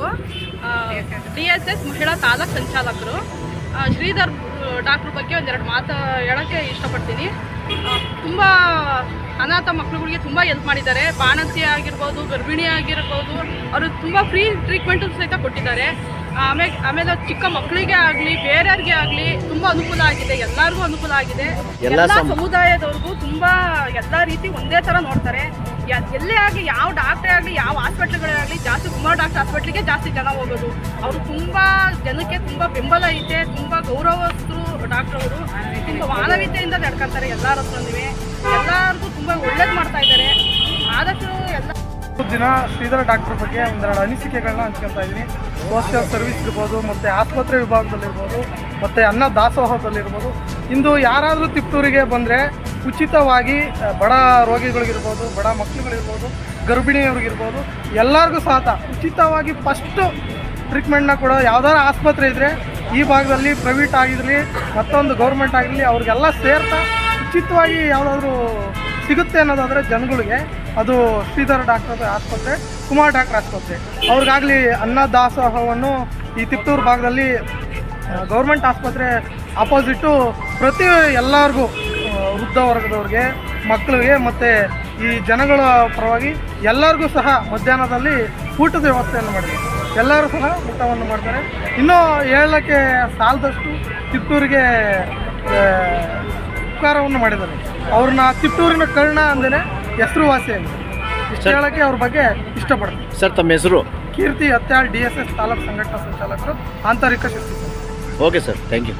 ಅವರು D S S ಮಹಿಳಾ taluk ಸಂಚಾಲಕರು. Sridhar doctor ಬಗ್ಗೆ ಒಂದೆರಡು ಮಾತು ಹೇಳೋಕ್ಕೆ ಇಷ್ಟಪಡ್ತೀನಿ. ತುಂಬ ಅನಾಥ ಮಕ್ಕಳುಗಳಿಗೆ ತುಂಬ ಹೆಲ್ಪ್ ಮಾಡಿದ್ದಾರೆ. ಬಾಣಂತಿ ಆಗಿರ್ಬೋದು ಗರ್ಭಿಣಿ ಆಗಿರ್ಬೋದು ಅವರು ತುಂಬ ಫ್ರೀ ಟ್ರೀಟ್ಮೆಂಟು ಸಹಿತ ಕೊಟ್ಟಿದ್ದಾರೆ. ಆಮೇಲೆ ಆಮೇಲೆ ಚಿಕ್ಕ ಮಕ್ಕಳಿಗೆ ಆಗಲಿ ಬೇರೆಯವ್ರಿಗೆ ಆಗಲಿ ತುಂಬ ಅನುಕೂಲ ಆಗಿದೆ. ಎಲ್ಲರಿಗೂ ಅನುಕೂಲ ಆಗಿದೆ. ಎಲ್ಲ ಎಲ್ಲ ಸಮ- ಸಮುದಾಯದವ್ರಿಗೂ ತುಂಬ ಎಲ್ಲ ರೀತಿ ಒಂದೇ ಥರ ನೋಡ್ತಾರೆ. ಎಲ್ಲೇ ಆಗಲಿ ಯಾವ ಡಾಕ್ಟ್ರೇ ಹಾಸ್ಪಿಟ್ಲಿಗೆ ಜಾಸ್ತಿ ಜನ ಹೋಗೋದು ಅವರು ತುಂಬ ಜನಕ್ಕೆ ತುಂಬ ಬೆಂಬಲ ಐತೆ, ತುಂಬ ಗೌರವಸ್ಥರು ಡಾಕ್ಟರ್ ಅವರು ತುಂಬ ಮಾನವೀಯತೆಯಿಂದ ನಡ್ಕೊಂತಾರೆ ಎಲ್ಲರ ಹತ್ರನೂ ಎಲ್ಲರಿಗೂ ತುಂಬ ಒಳ್ಳೇದು ಮಾಡ್ತಾ ಇದ್ದಾರೆ. ಆದಷ್ಟು ಎಲ್ಲ ದಿನ ಶ್ರೀಧರ ಡಾಕ್ಟರ್ ಬಗ್ಗೆ ಒಂದೆರಡು ಅನಿಸಿಕೆಗಳನ್ನ ಹಂಚ್ಕೊತಾ ಇದ್ದೀನಿ. ಸೋಷಿಯಲ್ ಸರ್ವಿಸ್ ಇರ್ಬೋದು, ಮತ್ತು ಆಸ್ಪತ್ರೆ ವಿಭಾಗದಲ್ಲಿರ್ಬೋದು, ಮತ್ತು ಅನ್ನ ದಾಸೋಹದಲ್ಲಿರ್ಬೋದು. ಇಂದು ಯಾರಾದರೂ ತಿಪ್ಟೂರಿಗೆ ಬಂದರೆ ಉಚಿತವಾಗಿ ಬಡ ರೋಗಿಗಳಿಗಿರ್ಬೋದು, ಬಡ ಮಕ್ಕಳುಗಳಿರ್ಬೋದು, ಗರ್ಭಿಣಿಯವ್ರಿಗಿರ್ಬೋದು, ಎಲ್ಲರಿಗೂ ಸಹ ಉಚಿತವಾಗಿ ಫಸ್ಟು ಟ್ರೀಟ್ಮೆಂಟ್ನ ಕೊಡೋ ಯಾವ್ದಾದ್ರು ಆಸ್ಪತ್ರೆ ಇದ್ದರೆ ಈ ಭಾಗದಲ್ಲಿ ಪ್ರೈವೇಟ್ ಆಗಿರಲಿ, ಮತ್ತೊಂದು ಗೌರ್ಮೆಂಟ್ ಆಗಿರಲಿ, ಅವ್ರಿಗೆಲ್ಲ ಸೇರ್ತಾ ಉಚಿತವಾಗಿ ಯಾವುದಾದ್ರೂ ಸಿಗುತ್ತೆ ಅನ್ನೋದಾದರೆ ಜನಗಳಿಗೆ ಅದು ಶ್ರೀಧರ ಡಾಕ್ಟರ್ ಆಸ್ಪತ್ರೆ ಕುಮಾರ್ ಡಾಕ್ಟರ್ ಆಸ್ಪತ್ರೆ. ಅವ್ರಿಗಾಗಲಿ ಅನ್ನ ದಾಸೋಹವನ್ನು ಈ ತಿಪ್ಪೂರು ಭಾಗದಲ್ಲಿ ಗೌರ್ಮೆಂಟ್ ಆಸ್ಪತ್ರೆ ಅಪೋಸಿಟ್ಟು ಪ್ರತಿ ಎಲ್ಲರಿಗೂ ವೃದ್ಧ ವರ್ಗದವ್ರಿಗೆ ಮಕ್ಕಳಿಗೆ ಮತ್ತು ಈ ಜನಗಳ ಪರವಾಗಿ ಎಲ್ಲರಿಗೂ ಸಹ ಮಧ್ಯಾಹ್ನದಲ್ಲಿ ಊಟದ ವ್ಯವಸ್ಥೆಯನ್ನು ಮಾಡಿದೆ ಎಲ್ಲರೂ ಸಹ ಊಟವನ್ನು ಮಾಡ್ತಾರೆ. ಇನ್ನೂ ಹೇಳಕ್ಕೆ ಸಾಲದಷ್ಟು ತಿಪ್ಟೂರಿಗೆ ಆ, ಉಪಕಾರವನ್ನು ಮಾಡಿದ್ದಾರೆ. ಅವ್ರನ್ನ ತಿಪ್ಟೂರಿನ ಕರ್ಣ ಅಂದೇ ಹೆಸರುವಾಸಿಯಾಗಿದೆ ಇಷ್ಟು ಹೇಳೋಕ್ಕೆ ಅವ್ರ ಬಗ್ಗೆ ಇಷ್ಟಪಡ್ತೀನಿ. ಸರ್ ತಮ್ಮ ಹೆಸರು? Keerthi Hatyal D S S taluk ಸಂಘಟನಾ ಸಂಚಾಲಕರು ಆಂತರಿಕ ಶಕ್ತಿ ಓಕೆ ಸರ್ ಥ್ಯಾಂಕ್ ಯು.